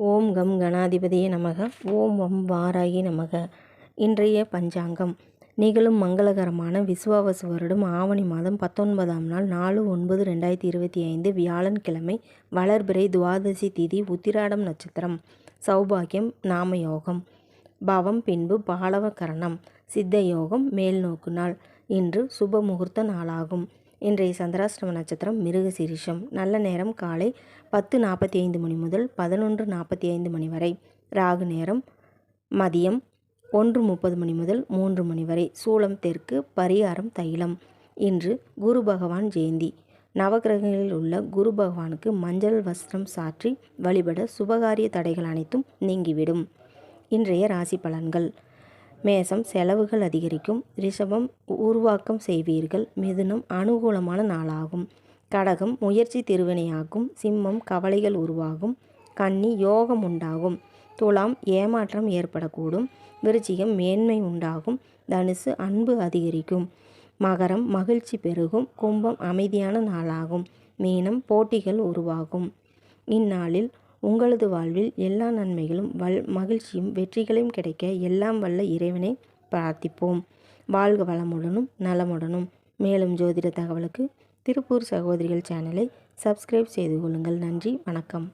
ஓம் come கணாதிபதியே நமக. ஓம் வம் வாராகி நமக. இன்றைய பஞ்சாங்கம். நிகழும் மங்களகரமான விசுவாவசு வருடம் ஆவணி மாதம் பத்தொன்பதாம் நாள் நாலு ஒன்பது ரெண்டாயிரத்தி இருபத்தி ஐந்து வியாழன்கிழமை வளர்பிறை துவாதசி திதி உத்திராடம் நட்சத்திரம். சௌபாகியம் நாமயோகம். பவம் பின்பு பாலவ கரணம். சித்த யோகம் மேல்நோக்கு நாள். இன்று சுப முகூர்த்த நாளாகும். இன்றைய சந்திராஷ்டம நட்சத்திரம் மிருகசிரிஷம். நல்ல நேரம் காலை பத்து நாற்பத்தி ஐந்து மணி முதல் பதினொன்று நாற்பத்தி ஐந்து மணி வரை. ராகு நேரம் மதியம் ஒன்று முப்பது மணி முதல் மூன்று மணி வரை. சூளம் தெற்கு பரிகாரம் தைலம். இன்று குரு பகவான் ஜெயந்தி. நவகிரகங்களில் உள்ள குரு பகவானுக்கு மஞ்சள் வஸ்திரம் சாற்றி வழிபட சுபகாரிய தடைகள் அனைத்தும் நீங்கிவிடும். இன்றைய ராசி பலன்கள். மேசம் செலவுகள் அதிகரிக்கும். ரிஷபம் உருவாக்கம் செய்வீர்கள். மிதுனம் அனுகூலமான நாளாகும். கடகம் முயற்சி திருவினையாகும். சிம்மம் கவலைகள் உருவாகும். கன்னி யோகம் உண்டாகும். துலாம் ஏமாற்றம் ஏற்படக்கூடும். விருச்சிகம் மேன்மை உண்டாகும். தனுசு அன்பு அதிகரிக்கும். மகரம் மகிழ்ச்சி பெருகும். கும்பம் அமைதியான நாளாகும். மீனம் போட்டிகள் உருவாகும். இந்நாளில் உங்களது வாழ்வில் எல்லா நன்மைகளும் வல் மகிழ்ச்சியும் வெற்றிகளையும் கிடைக்க எல்லாம் வல்ல இறைவனை பிரார்த்திப்போம். வாழ்க வளமுடனும் நலமுடனும். மேலும் ஜோதிட தகவலுக்கு திருப்பூர் சகோதரிகள் சேனலை சப்ஸ்கிரைப் செய்து கொள்ளுங்கள். நன்றி வணக்கம்.